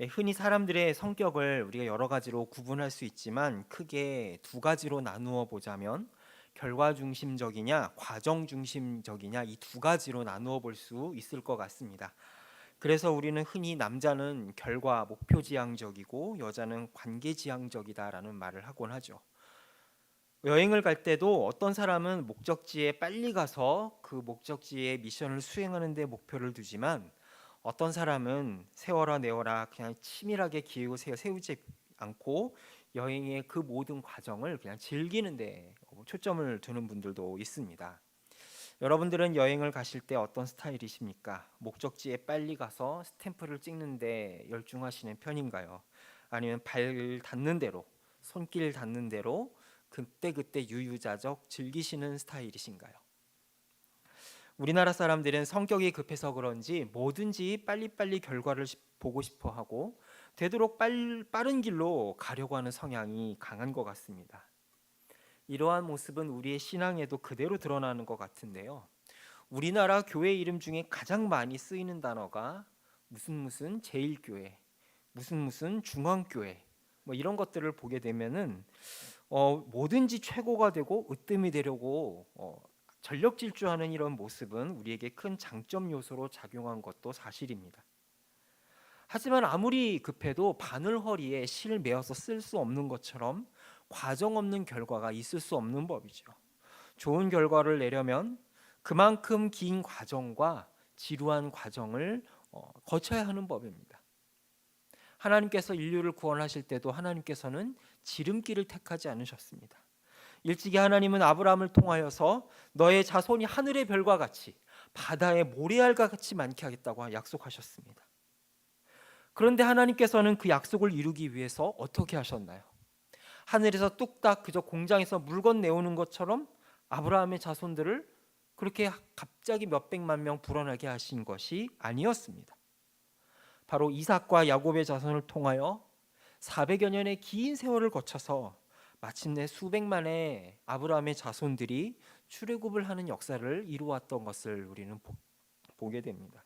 예, 흔히 사람들의 성격을 우리가 여러 가지로 구분할 수 있지만 크게 두 가지로 나누어 보자면 결과 중심적이냐 과정 중심적이냐 이 두 가지로 나누어 볼 수 있을 것 같습니다. 그래서 우리는 흔히 남자는 결과 목표 지향적이고 여자는 관계 지향적이다라는 말을 하곤 하죠. 여행을 갈 때도 어떤 사람은 목적지에 빨리 가서 그 목적지의 미션을 수행하는 데 목표를 두지만 어떤 사람은 세워라 내워라 그냥 치밀하게 기획을 세- 세우지 않고 여행의 그 모든 과정을 그냥 즐기는 데 초점을 두는 분들도 있습니다. 여러분들은 여행을 가실 때 어떤 스타일이십니까? 목적지에 빨리 가서 스탬프를 찍는데 열중하시는 편인가요? 아니면 발 닿는 대로 손길 닿는 대로 그때 그때 유유자적 즐기시는 스타일이신가요? 우리나라 사람들은 성격이 급해서 그런지 뭐든지 빨리빨리 결과를 시- 보고 싶어 하고 되도록 빨, 빠른 길로 가려고 하는 성향이 강한 것 같습니다. 이러한 모습은 우리의 신앙에도 그대로 드러나는 것 같은데요. 우리나라 교회 이름 중에 가장 많이 쓰이는 단어가 무슨 무슨 제일교회, 무슨 무슨 중앙교회 뭐 이런 것들을 보게 되면은 어, 뭐든지 최고가 되고 으뜸이 되려고 어, 전력 질주하는 이런 모습은 우리에게 큰 장점 요소로 작용한 것도 사실입니다. 하지만 아무리 급해도 바늘 허리에 실 매어서 쓸 수 없는 것처럼 과정 없는 결과가 있을 수 없는 법이죠. 좋은 결과를 내려면 그만큼 긴 과정과 지루한 과정을 어, 거쳐야 하는 법입니다. 하나님께서 인류를 구원하실 때도 하나님께서는 지름길을 택하지 않으셨습니다. 일찍이 하나님은 아브라함을 통하여서 너의 자손이 하늘의 별과 같이 바다의 모래알과 같이 많게 하겠다고 약속하셨습니다. 그런데 하나님께서는 그 약속을 이루기 위해서 어떻게 하셨나요? 하늘에서 뚝딱 그저 공장에서 물건 내오는 것처럼 아브라함의 자손들을 그렇게 갑자기 몇백만 명 불어나게 하신 것이 아니었습니다. 바로 이삭과 야곱의 자손을 통하여 400여 년의 긴 세월을 거쳐서 마침내 수백만의 아브라함의 자손들이 출애굽을 하는 역사를 이루었던 것을 우리는 보, 보게 됩니다.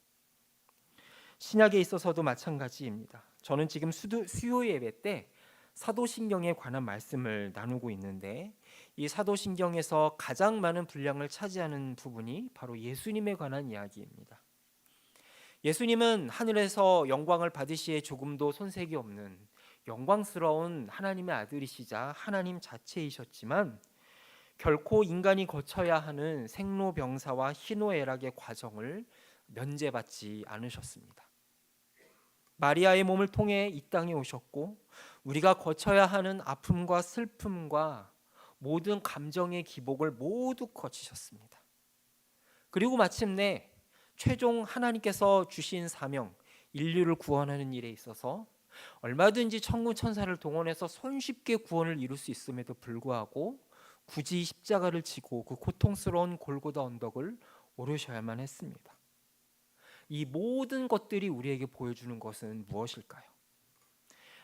신약에 있어서도 마찬가지입니다. 저는 지금 수도, 수요 예배 때 사도신경에 관한 말씀을 나누고 있는데 이 사도신경에서 가장 많은 분량을 차지하는 부분이 바로 예수님에 관한 이야기입니다. 예수님은 하늘에서 영광을 받으시에 조금도 손색이 없는 영광스러운 하나님의 아들이시자 하나님 자체이셨지만 결코 인간이 거쳐야 하는 생로병사와 희노애락의 과정을 면제받지 않으셨습니다. 마리아의 몸을 통해 이 땅에 오셨고 우리가 거쳐야 하는 아픔과 슬픔과 모든 감정의 기복을 모두 거치셨습니다. 그리고 마침내 최종 하나님께서 주신 사명 인류를 구원하는 일에 있어서 얼마든지 천군 천사를 동원해서 손쉽게 구원을 이룰 수 있음에도 불구하고 굳이 십자가를 지고 그 고통스러운 골고다 언덕을 오르셔야만 했습니다. 이 모든 것들이 우리에게 보여주는 것은 무엇일까요?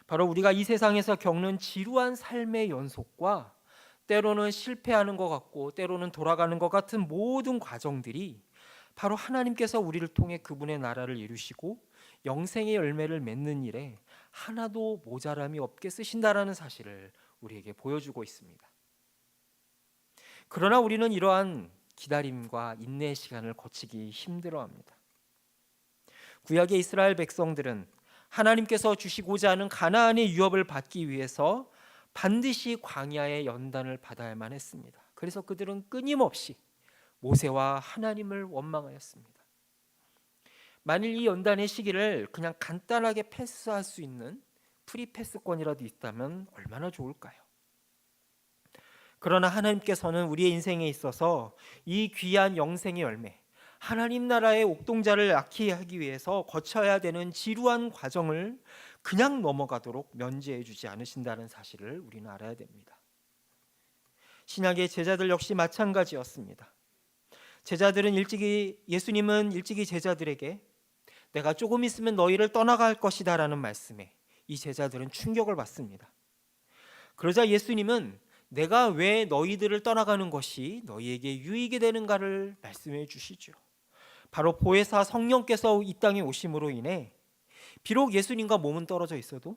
바로 우리가 이 세상에서 겪는 지루한 삶의 연속과 때로는 실패하는 것 같고 때로는 돌아가는 것 같은 모든 과정들이 바로 하나님께서 우리를 통해 그분의 나라를 이루시고 영생의 열매를 맺는 일에 하나도 모자람이 없게 쓰신다라는 사실을 우리에게 보여주고 있습니다. 그러나 우리는 이러한 기다림과 인내의 시간을 거치기 힘들어합니다. 구약의 이스라엘 백성들은 하나님께서 주시고자 하는 가나안의 유업을 받기 위해서 반드시 광야의 연단을 받아야만 했습니다. 그래서 그들은 끊임없이 모세와 하나님을 원망하였습니다. 만일 이 연단의 시기를 그냥 간단하게 패스할 수 있는 프리패스권이라도 있다면 얼마나 좋을까요? 그러나 하나님께서는 우리의 인생에 있어서 이 귀한 영생의 열매, 하나님 나라의 옥동자를 낳게 하기 위해서 거쳐야 되는 지루한 과정을 그냥 넘어가도록 면제해 주지 않으신다는 사실을 우리는 알아야 됩니다. 신약의 제자들 역시 마찬가지였습니다. 제자들은 일찍이 예수님은 일찍이 제자들에게 내가 조금 있으면 너희를 떠나갈 것이다라는 말씀에 이 제자들은 충격을 받습니다. 그러자 예수님은 내가 왜 너희들을 떠나가는 것이 너희에게 유익이 되는가를 말씀해 주시죠. 바로 보혜사 성령께서 이 땅에 오심으로 인해 비록 예수님과 몸은 떨어져 있어도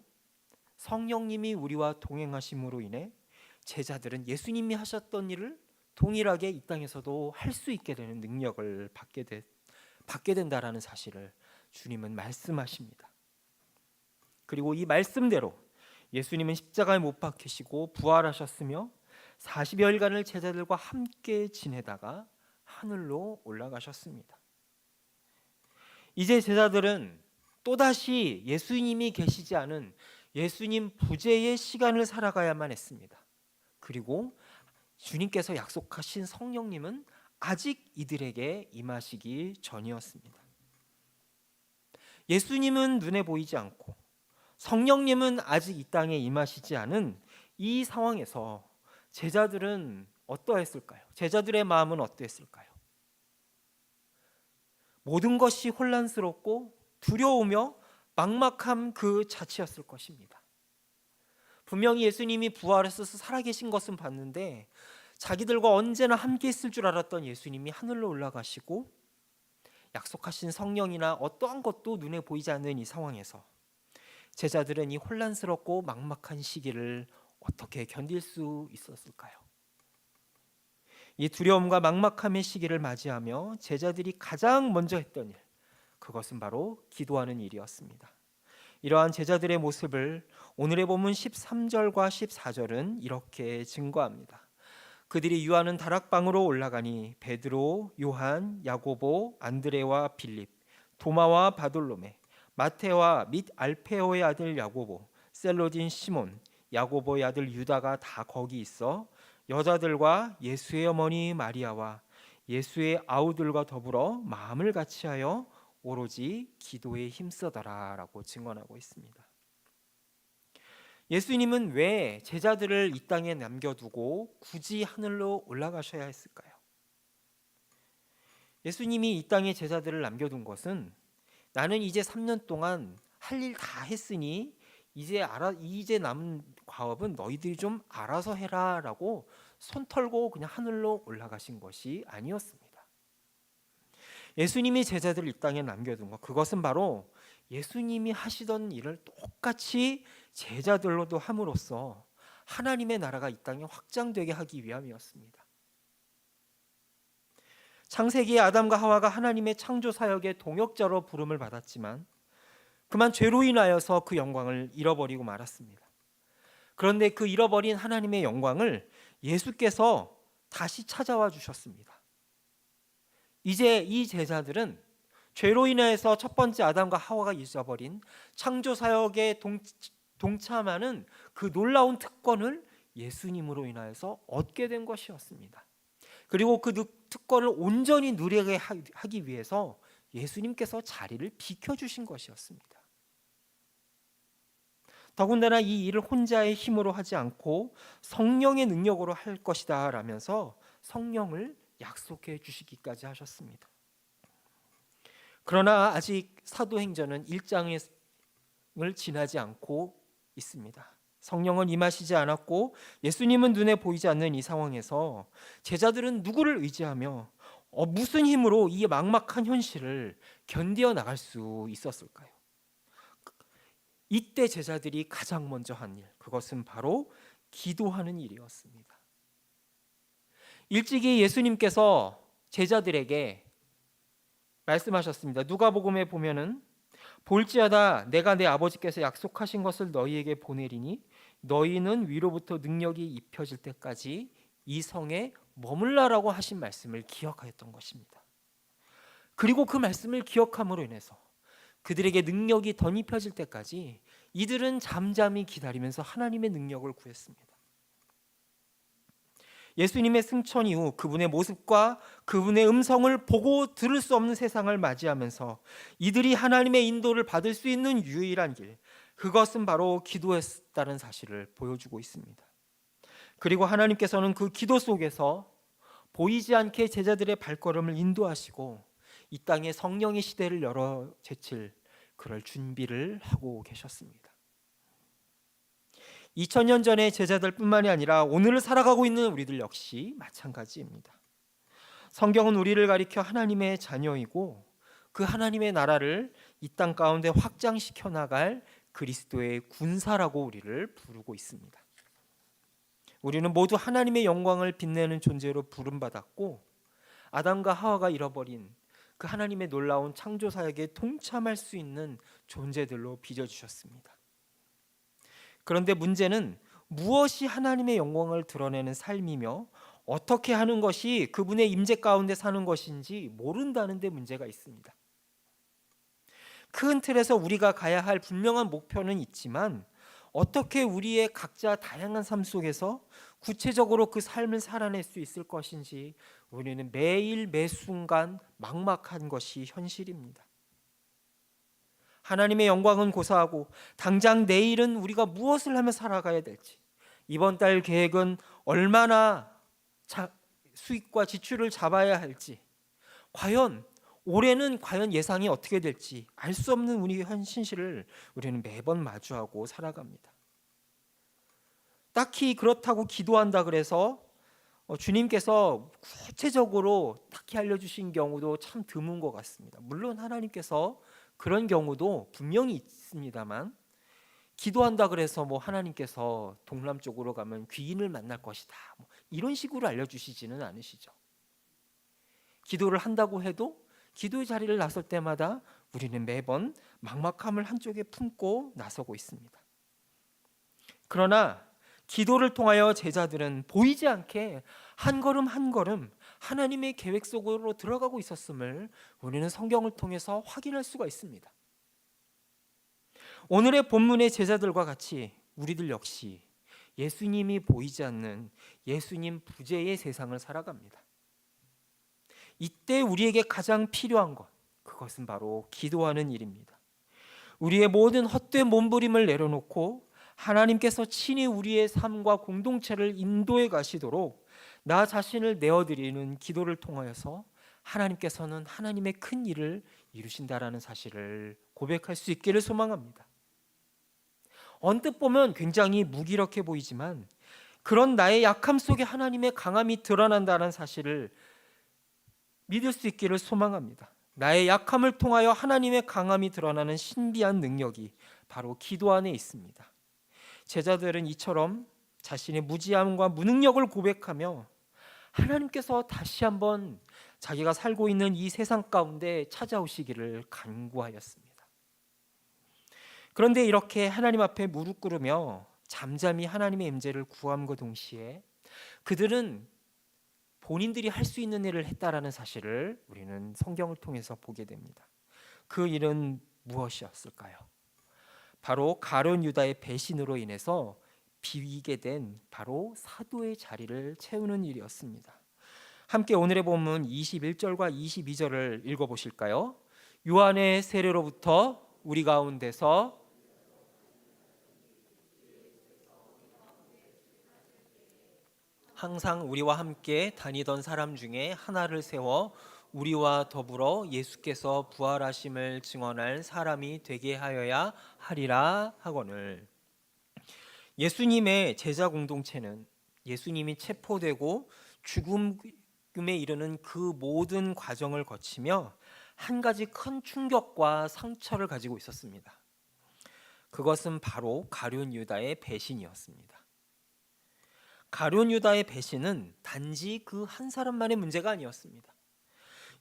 성령님이 우리와 동행하심으로 인해 제자들은 예수님이 하셨던 일을 동일하게 이 땅에서도 할 수 있게 되는 능력을 받게 되, 받게 된다라는 사실을 주님은 말씀하십니다. 그리고 이 말씀대로 예수님은 십자가에 못 박히시고 부활하셨으며 40여일간을 제자들과 함께 지내다가 하늘로 올라가셨습니다. 이제 제자들은 또다시 예수님이 계시지 않은 예수님 부재의 시간을 살아가야만 했습니다. 그리고 주님께서 약속하신 성령님은 아직 이들에게 임하시기 전이었습니다. 예수님은 눈에 보이지 않고 성령님은 아직 이 땅에 임하시지 않은 이 상황에서 제자들은 어떠했을까요? 제자들의 마음은 어떠했을까요? 모든 것이 혼란스럽고 두려우며 막막함 그 자체였을 것입니다. 분명히 예수님이 부활하셔서 살아계신 것은 봤는데 자기들과 언제나 함께 있을 줄 알았던 예수님이 하늘로 올라가시고 약속하신 성령이나 어떠한 것도 눈에 보이지 않는 이 상황에서 제자들은 이 혼란스럽고 막막한 시기를 어떻게 견딜 수 있었을까요? 이 두려움과 막막함의 시기를 맞이하며 제자들이 가장 먼저 했던 일, 그것은 바로 기도하는 일이었습니다. 이러한 제자들의 모습을 오늘의 본문 13절과 14절은 이렇게 증거합니다. 그들이 유하는 다락방으로 올라가니 베드로, 요한, 야고보, 안드레와 빌립, 도마와 바돌로메, 마테와 및 알페오의 아들 야고보, 셀로딘 시몬, 야고보의 아들 유다가 다 거기 있어 여자들과 예수의 어머니 마리아와 예수의 아우들과 더불어 마음을 같이하여 오로지 기도에 힘쓰더라라고 증언하고 있습니다. 예수님은 왜 제자들을 이 땅에 남겨두고 굳이 하늘로 올라가셔야 했을까요? 예수님이 이 땅에 제자들을 남겨둔 것은 나는 이제 3년 동안 할 일 다 했으니 이제 알아 이제 남은 과업은 너희들이 좀 알아서 해라라고 손 털고 그냥 하늘로 올라가신 것이 아니었습니다. 예수님이 제자들을 이 땅에 남겨둔 것 그것은 바로 예수님이 하시던 일을 똑같이 제자들로도 함으로써 하나님의 나라가 이 땅에 확장되게 하기 위함이었습니다. 창세기에 아담과 하와가 하나님의 창조 사역의 동역자로 부름을 받았지만 그만 죄로 인하여서 그 영광을 잃어버리고 말았습니다. 그런데 그 잃어버린 하나님의 영광을 예수께서 다시 찾아와 주셨습니다. 이제 이 제자들은 죄로 인해서 첫 번째 아담과 하와가 잊어버린 창조 사역에 동, 동참하는 그 놀라운 특권을 예수님으로 인하여서 얻게 된 것이었습니다. 그리고 그 특권을 온전히 누리게 하기 위해서 예수님께서 자리를 비켜주신 것이었습니다. 더군다나 이 일을 혼자의 힘으로 하지 않고 성령의 능력으로 할 것이다 라면서 성령을 약속해 주시기까지 하셨습니다. 그러나 아직 사도행전은 1장을 지나지 않고 있습니다. 성령은 임하시지 않았고 예수님은 눈에 보이지 않는 이 상황에서 제자들은 누구를 의지하며 어, 무슨 힘으로 이 막막한 현실을 견디어 나갈 수 있었을까요? 이때 제자들이 가장 먼저 한 일, 그것은 바로 기도하는 일이었습니다. 일찍이 예수님께서 제자들에게 말씀하셨습니다. 누가복음에 보면은 볼지어다 내가 내 아버지께서 약속하신 것을 너희에게 보내리니 너희는 위로부터 능력이 입혀질 때까지 이 성에 머물라라고 하신 말씀을 기억하였던 것입니다. 그리고 그 말씀을 기억함으로 인해서 그들에게 능력이 덧입혀질 때까지 이들은 잠잠히 기다리면서 하나님의 능력을 구했습니다. 예수님의 승천 이후 그분의 모습과 그분의 음성을 보고 들을 수 없는 세상을 맞이하면서 이들이 하나님의 인도를 받을 수 있는 유일한 길, 그것은 바로 기도했다는 사실을 보여주고 있습니다. 그리고 하나님께서는 그 기도 속에서 보이지 않게 제자들의 발걸음을 인도하시고 이 땅에 성령의 시대를 열어 제칠 그럴 준비를 하고 계셨습니다. 2000년 전의 제자들뿐만이 아니라 오늘을 살아가고 있는 우리들 역시 마찬가지입니다. 성경은 우리를 가리켜 하나님의 자녀이고 그 하나님의 나라를 이 땅 가운데 확장시켜 나갈 그리스도의 군사라고 우리를 부르고 있습니다. 우리는 모두 하나님의 영광을 빛내는 존재로 부름받았고 아담과 하와가 잃어버린 그 하나님의 놀라운 창조 사역에 동참할 수 있는 존재들로 빚어 주셨습니다. 그런데 문제는 무엇이 하나님의 영광을 드러내는 삶이며 어떻게 하는 것이 그분의 임재 가운데 사는 것인지 모른다는 데 문제가 있습니다. 큰 틀에서 우리가 가야 할 분명한 목표는 있지만 어떻게 우리의 각자 다양한 삶 속에서 구체적으로 그 삶을 살아낼 수 있을 것인지 우리는 매일 매 순간 막막한 것이 현실입니다. 하나님의 영광은 고사하고 당장 내일은 우리가 무엇을 하며 살아가야 될지 이번 달 계획은 얼마나 자, 수익과 지출을 잡아야 할지 과연 올해는 과연 예상이 어떻게 될지 알 수 없는 우리의 현실을 우리는 매번 마주하고 살아갑니다. 딱히 그렇다고 기도한다 그래서 어, 주님께서 구체적으로 딱히 알려주신 경우도 참 드문 것 같습니다. 물론 하나님께서 그런 경우도 분명히 있습니다만 기도한다 그래서 뭐 하나님께서 동남 쪽으로 가면 귀인을 만날 것이다 뭐 이런 식으로 알려주시지는 않으시죠. 기도를 한다고 해도 기도의 자리를 나설 때마다 우리는 매번 막막함을 한쪽에 품고 나서고 있습니다. 그러나 기도를 통하여 제자들은 보이지 않게 한 걸음 한 걸음 하나님의 계획 속으로 들어가고 있었음을 우리는 성경을 통해서 확인할 수가 있습니다. 오늘의 본문의 제자들과 같이 우리들 역시 예수님이 보이지 않는 예수님 부재의 세상을 살아갑니다. 이때 우리에게 가장 필요한 것 그것은 바로 기도하는 일입니다. 우리의 모든 헛된 몸부림을 내려놓고 하나님께서 친히 우리의 삶과 공동체를 인도해 가시도록 나 자신을 내어드리는 기도를 통하여서 하나님께서는 하나님의 큰 일을 이루신다라는 사실을 고백할 수 있기를 소망합니다. 언뜻 보면 굉장히 무기력해 보이지만 그런 나의 약함 속에 하나님의 강함이 드러난다는 사실을 믿을 수 있기를 소망합니다. 나의 약함을 통하여 하나님의 강함이 드러나는 신비한 능력이 바로 기도 안에 있습니다. 제자들은 이처럼 자신의 무지함과 무능력을 고백하며 하나님께서 다시 한번 자기가 살고 있는 이 세상 가운데 찾아오시기를 간구하였습니다. 그런데 이렇게 하나님 앞에 무릎 꿇으며 잠잠히 하나님의 임재를 구함과 동시에 그들은 본인들이 할 수 있는 일을 했다라는 사실을 우리는 성경을 통해서 보게 됩니다. 그 일은 무엇이었을까요? 바로 가론 유다의 배신으로 인해서 비위게 된 바로 사도의 자리를 채우는 일이었습니다. 함께 오늘의 본문 21절과 22절을 읽어 보실까요? 요한의 세례로부터 우리 가운데서 항상 우리와 함께 다니던 사람 중에 하나를 세워 우리와 더불어 예수께서 부활하심을 증언할 사람이 되게 하여야 하리라 하거늘 예수님의 제자 공동체는 예수님이 체포되고 죽음에 이르는 그 모든 과정을 거치며 한 가지 큰 충격과 상처를 가지고 있었습니다. 그것은 바로 가룟 유다의 배신이었습니다. 가룟 유다의 배신은 단지 그 한 사람만의 문제가 아니었습니다.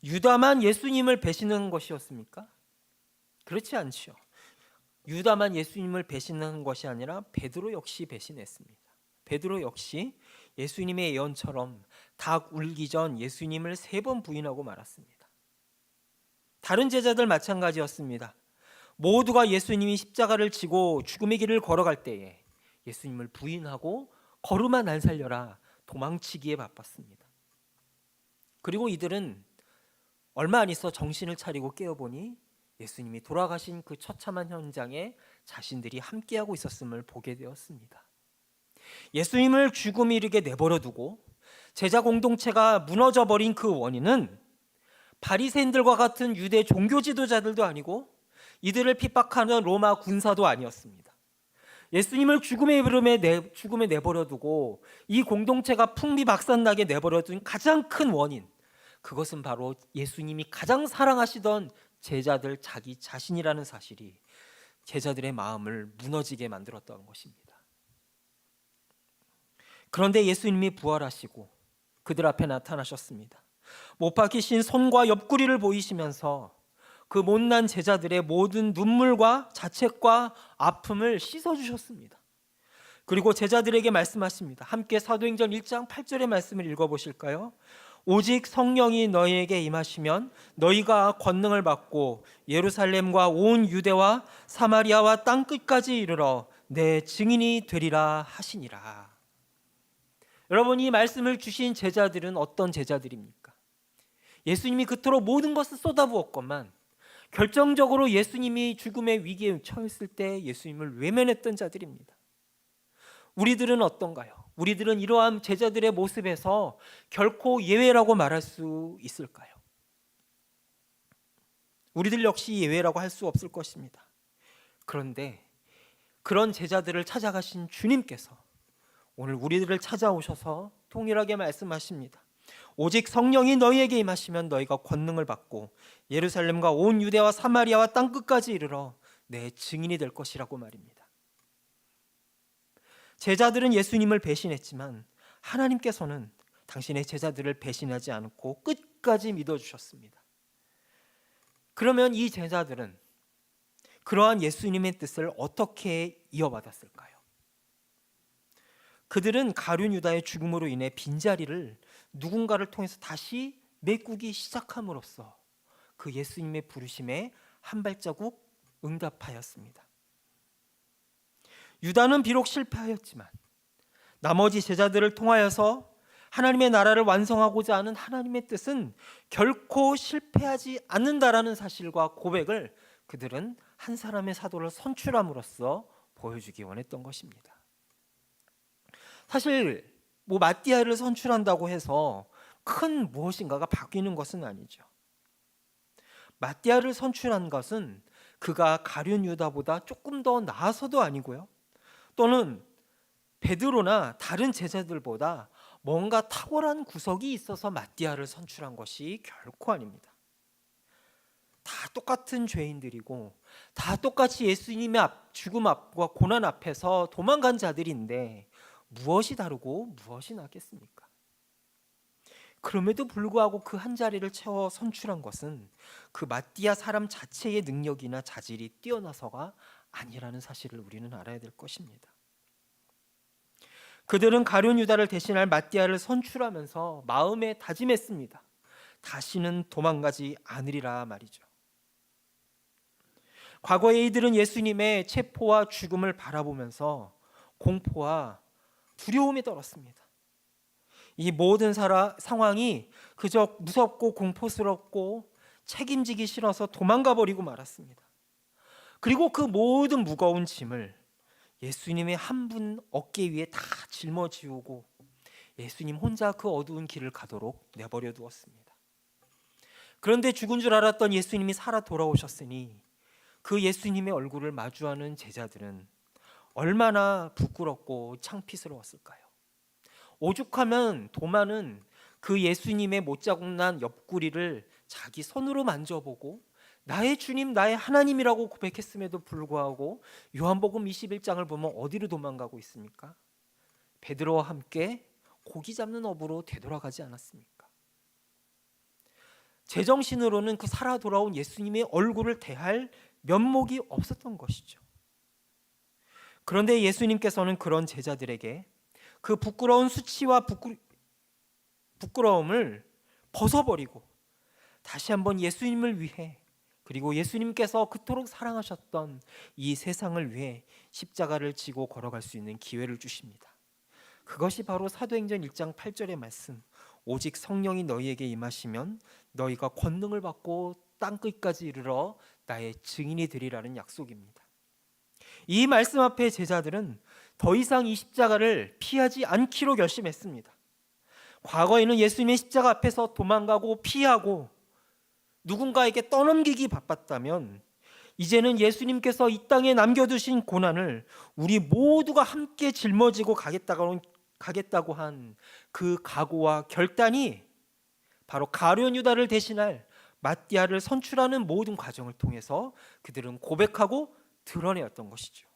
유다만 예수님을 배신한 것이었습니까? 그렇지 않지요. 유다만 예수님을 배신한 것이 아니라 베드로 역시 배신했습니다. 베드로 역시 예수님의 예언처럼 닭 울기 전 예수님을 세 번 부인하고 말았습니다. 다른 제자들 마찬가지였습니다. 모두가 예수님이 십자가를 지고 죽음의 길을 걸어갈 때에 예수님을 부인하고 걸음아 날 살려라 도망치기에 바빴습니다. 그리고 이들은 얼마 안 있어 정신을 차리고 깨어보니 예수님이 돌아가신 그 처참한 현장에 자신들이 함께하고 있었음을 보게 되었습니다. 예수님을 죽음 이르게 내버려 두고 제자 공동체가 무너져 버린 그 원인은 바리새인들과 같은 유대 종교 지도자들도 아니고 이들을 핍박하는 로마 군사도 아니었습니다. 예수님을 죽음의 이름에 내, 죽음에 내버려 두고 이 공동체가 풍비박산나게 내버려 둔 가장 큰 원인 그것은 바로 예수님이 가장 사랑하시던 제자들 자기 자신이라는 사실이 제자들의 마음을 무너지게 만들었던 것입니다. 그런데 예수님이 부활하시고 그들 앞에 나타나셨습니다. 못 박히신 손과 옆구리를 보이시면서 그 못난 제자들의 모든 눈물과 자책과 아픔을 씻어 주셨습니다. 그리고 제자들에게 말씀하십니다. 함께 사도행전 1장 8절의 말씀을 읽어 보실까요? 오직 성령이 너희에게 임하시면 너희가 권능을 받고 예루살렘과 온 유대와 사마리아와 땅 끝까지 이르러 내 증인이 되리라 하시니라. 여러분 이 말씀을 주신 제자들은 어떤 제자들입니까? 예수님이 그토록 모든 것을 쏟아부었건만 결정적으로 예수님이 죽음의 위기에 처했을 때 예수님을 외면했던 자들입니다. 우리들은 어떤가요? 우리들은 이러한 제자들의 모습에서 결코 예외라고 말할 수 있을까요? 우리들 역시 예외라고 할 수 없을 것입니다. 그런데 그런 제자들을 찾아가신 주님께서 오늘 우리들을 찾아오셔서 통일하게 말씀하십니다. 오직 성령이 너희에게 임하시면 너희가 권능을 받고 예루살렘과 온 유대와 사마리아와 땅 끝까지 이르러 내 증인이 될 것이라고 말입니다. 제자들은 예수님을 배신했지만 하나님께서는 당신의 제자들을 배신하지 않고 끝까지 믿어 주셨습니다. 그러면 이 제자들은 그러한 예수님의 뜻을 어떻게 이어받았을까요? 그들은 가룟 유다의 죽음으로 인해 빈자리를 누군가를 통해서 다시 메꾸기 시작함으로써 그 예수님의 부르심에 한 발자국 응답하였습니다. 유다는 비록 실패하였지만 나머지 제자들을 통하여서 하나님의 나라를 완성하고자 하는 하나님의 뜻은 결코 실패하지 않는다라는 사실과 고백을 그들은 한 사람의 사도를 선출함으로써 보여주기 원했던 것입니다. 사실 뭐 마띠아를 선출한다고 해서 큰 무엇인가가 바뀌는 것은 아니죠. 마띠아를 선출한 것은 그가 가룟 유다보다 조금 더 나아서도 아니고요. 또는 베드로나 다른 제자들보다 뭔가 탁월한 구석이 있어서 마띠아를 선출한 것이 결코 아닙니다. 다 똑같은 죄인들이고 다 똑같이 예수님의 앞, 죽음 앞과 고난 앞에서 도망간 자들인데 무엇이 다르고 무엇이 낫겠습니까? 그럼에도 불구하고 그 한 자리를 채워 선출한 것은 그 마띠아 사람 자체의 능력이나 자질이 뛰어나서가 아니라는 사실을 우리는 알아야 될 것입니다. 그들은 가룟 유다를 대신할 마띠아를 선출하면서 마음에 다짐했습니다. 다시는 도망가지 않으리라 말이죠. 과거에 이들은 예수님의 체포와 죽음을 바라보면서 공포와 두려움에 떨었습니다. 이 모든 사라, 상황이 그저 무섭고 공포스럽고 책임지기 싫어서 도망가 버리고 말았습니다. 그리고 그 모든 무거운 짐을 예수님의 한 분 어깨 위에 다 짊어지우고 예수님 혼자 그 어두운 길을 가도록 내버려 두었습니다. 그런데 죽은 줄 알았던 예수님이 살아 돌아오셨으니 그 예수님의 얼굴을 마주하는 제자들은 얼마나 부끄럽고 창피스러웠을까요? 오죽하면 도마는 그 예수님의 못자국 난 옆구리를 자기 손으로 만져보고 나의 주님, 나의 하나님이라고 고백했음에도 불구하고 요한복음 21장을 보면 어디로 도망가고 있습니까? 베드로와 함께 고기 잡는 업으로 되돌아가지 않았습니까? 제정신으로는 그 살아 돌아온 예수님의 얼굴을 대할 면목이 없었던 것이죠. 그런데 예수님께서는 그런 제자들에게 그 부끄러운 수치와 부끄, 부끄러움을 벗어버리고 다시 한번 예수님을 위해 그리고 예수님께서 그토록 사랑하셨던 이 세상을 위해 십자가를 지고 걸어갈 수 있는 기회를 주십니다. 그것이 바로 사도행전 1장 8절의 말씀. 오직 성령이 너희에게 임하시면 너희가 권능을 받고 땅 끝까지 이르러 나의 증인이 되리라는 약속입니다. 이 말씀 앞에 제자들은 더 이상 이 십자가를 피하지 않기로 결심했습니다. 과거에는 예수님의 십자가 앞에서 도망가고 피하고 누군가에게 떠넘기기 바빴다면 이제는 예수님께서 이 땅에 남겨두신 고난을 우리 모두가 함께 짊어지고 가겠다고, 가겠다고 한 그 각오와 결단이 바로 가룟 유다를 대신할 마띠아를 선출하는 모든 과정을 통해서 그들은 고백하고 드러내었던 것이죠.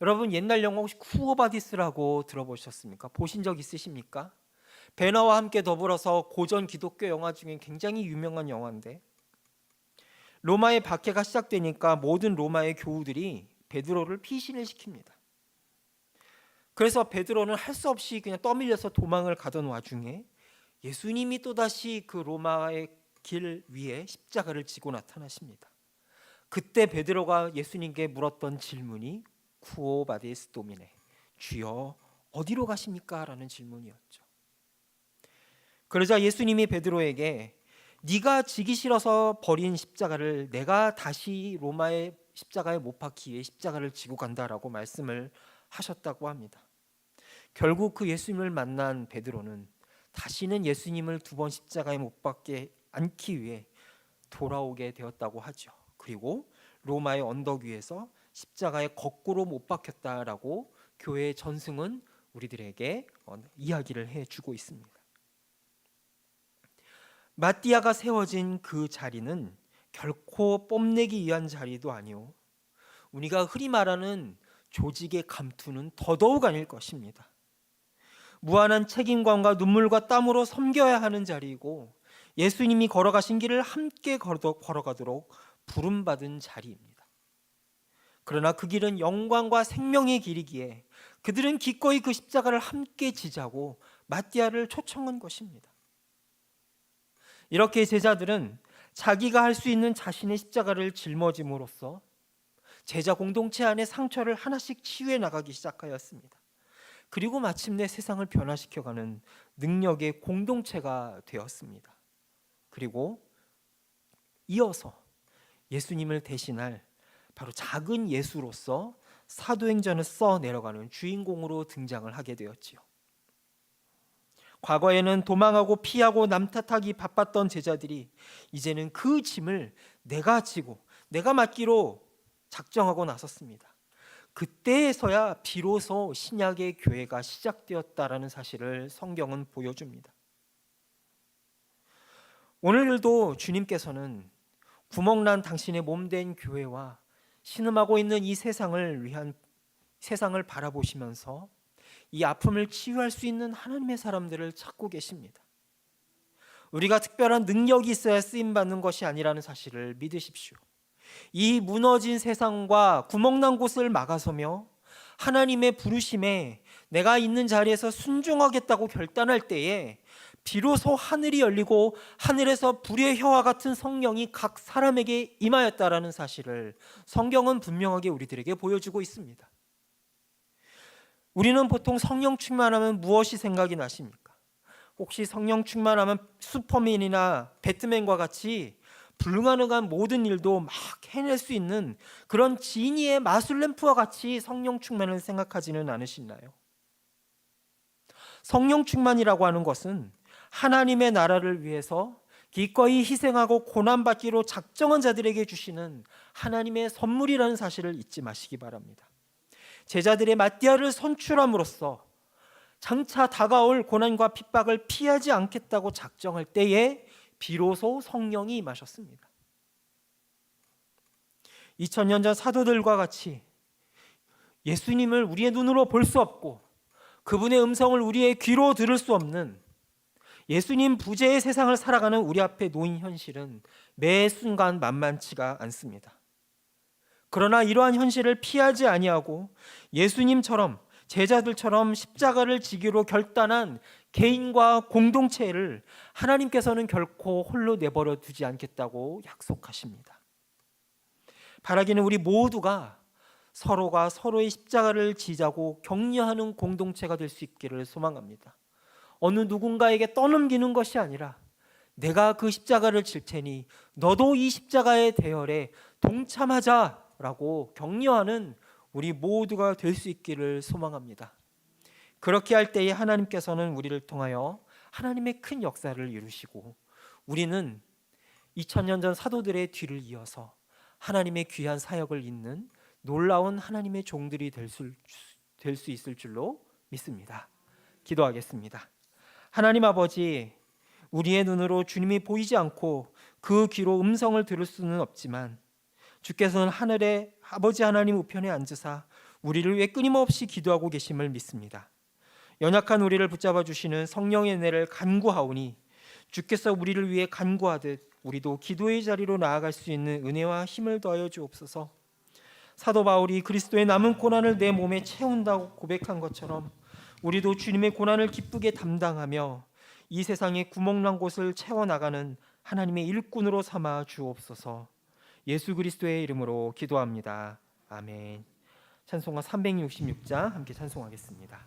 여러분 옛날 영화 혹시 쿠오바디스라고 들어보셨습니까? 보신 적 있으십니까? 베너와 함께 더불어서 고전 기독교 영화 중에 굉장히 유명한 영화인데 로마의 박해가 시작되니까 모든 로마의 교우들이 베드로를 피신을 시킵니다. 그래서 베드로는 할 수 없이 그냥 떠밀려서 도망을 가던 와중에 예수님이 또다시 그 로마의 길 위에 십자가를 지고 나타나십니다. 그때 베드로가 예수님께 물었던 질문이 쿠오 바디스 도미네 주여 어디로 가십니까? 라는 질문이었죠. 그러자 예수님이 베드로에게 네가 지기 싫어서 버린 십자가를 내가 다시 로마의 십자가에 못 위해 십자가를 지고 간다라고 말씀을 하셨다고 합니다. 결국 그 예수님을 만난 베드로는 다시는 예수님을 두 번 십자가에 못 박게 않기 위해 돌아오게 되었다고 하죠. 그리고 로마의 언덕 위에서 십자가에 거꾸로 못 박혔다라고 교회의 전승은 우리들에게 어, 이야기를 해주고 있습니다. 마띠아가 세워진 그 자리는 결코 뽐내기 위한 자리도 아니오. 우리가 흔히 말하는 조직의 감투는 더더욱 아닐 것입니다. 무한한 책임감과 눈물과 땀으로 섬겨야 하는 자리이고 예수님이 걸어가신 길을 함께 걸어가도록 부름받은 자리입니다. 그러나 그 길은 영광과 생명의 길이기에 그들은 기꺼이 그 십자가를 함께 지자고 마띠아를 초청한 것입니다. 이렇게 제자들은 자기가 할 수 있는 자신의 십자가를 짊어짐으로써 제자 공동체 안에 상처를 하나씩 치유해 나가기 시작하였습니다. 그리고 마침내 세상을 변화시켜가는 능력의 공동체가 되었습니다. 그리고 이어서 예수님을 대신할 바로 작은 예수로서 사도행전을 써 내려가는 주인공으로 등장을 하게 되었지요. 과거에는 도망하고 피하고 남 탓하기 바빴던 제자들이 이제는 그 짐을 내가 지고 내가 맡기로 작정하고 나섰습니다. 그때에서야 비로소 신약의 교회가 시작되었다라는 사실을 성경은 보여줍니다. 오늘도 주님께서는 구멍난 당신의 몸된 교회와 신음하고 있는 이 세상을 위한 세상을 바라보시면서 이 아픔을 치유할 수 있는 하나님의 사람들을 찾고 계십니다. 우리가 특별한 능력이 있어야 쓰임 받는 것이 아니라는 사실을 믿으십시오. 이 무너진 세상과 구멍난 곳을 막아서며 하나님의 부르심에 내가 있는 자리에서 순종하겠다고 결단할 때에 비로소 하늘이 열리고 하늘에서 불의 혀와 같은 성령이 각 사람에게 임하였다라는 사실을 성경은 분명하게 우리들에게 보여주고 있습니다. 우리는 보통 성령 충만하면 무엇이 생각이 나십니까? 혹시 성령 충만하면 슈퍼맨이나 배트맨과 같이 불가능한 모든 일도 막 해낼 수 있는 그런 지니의 마술 램프와 같이 성령 충만을 생각하지는 않으시나요? 성령 충만이라고 하는 것은 하나님의 나라를 위해서 기꺼이 희생하고 고난받기로 작정한 자들에게 주시는 하나님의 선물이라는 사실을 잊지 마시기 바랍니다. 제자들의 마띠아를 선출함으로써 장차 다가올 고난과 핍박을 피하지 않겠다고 작정할 때에 비로소 성령이 임하셨습니다. 2000년 전 사도들과 같이 예수님을 우리의 눈으로 볼 수 없고 그분의 음성을 우리의 귀로 들을 수 없는 예수님 부재의 세상을 살아가는 우리 앞에 놓인 현실은 매 순간 만만치가 않습니다. 그러나 이러한 현실을 피하지 아니하고 예수님처럼 제자들처럼 십자가를 지기로 결단한 개인과 공동체를 하나님께서는 결코 홀로 내버려 두지 않겠다고 약속하십니다. 바라기는 우리 모두가 서로가 서로의 십자가를 지자고 격려하는 공동체가 될 수 있기를 소망합니다. 어느 누군가에게 떠넘기는 것이 아니라 내가 그 십자가를 질 테니 너도 이 십자가의 대열에 동참하자 라고 격려하는 우리 모두가 될 수 있기를 소망합니다. 그렇게 할 때에 하나님께서는 우리를 통하여 하나님의 큰 역사를 이루시고 우리는 2000년 전 사도들의 뒤를 이어서 하나님의 귀한 사역을 잇는 놀라운 하나님의 종들이 될 수 있을 줄로 믿습니다. 기도하겠습니다. 하나님 아버지, 우리의 눈으로 주님이 보이지 않고 그 귀로 음성을 들을 수는 없지만 주께서는 하늘에 아버지 하나님 우편에 앉으사 우리를 위해 끊임없이 기도하고 계심을 믿습니다. 연약한 우리를 붙잡아 주시는 성령의 은혜를 간구하오니 주께서 우리를 위해 간구하듯 우리도 기도의 자리로 나아갈 수 있는 은혜와 힘을 더하여 주옵소서. 사도 바울이 그리스도의 남은 고난을 내 몸에 채운다고 고백한 것처럼 우리도 주님의 고난을 기쁘게 담당하며 이 세상의 구멍난 곳을 채워 나가는 하나님의 일꾼으로 삼아 주옵소서. 예수 그리스도의 이름으로 기도합니다. 아멘. 찬송가 366장 함께 찬송하겠습니다.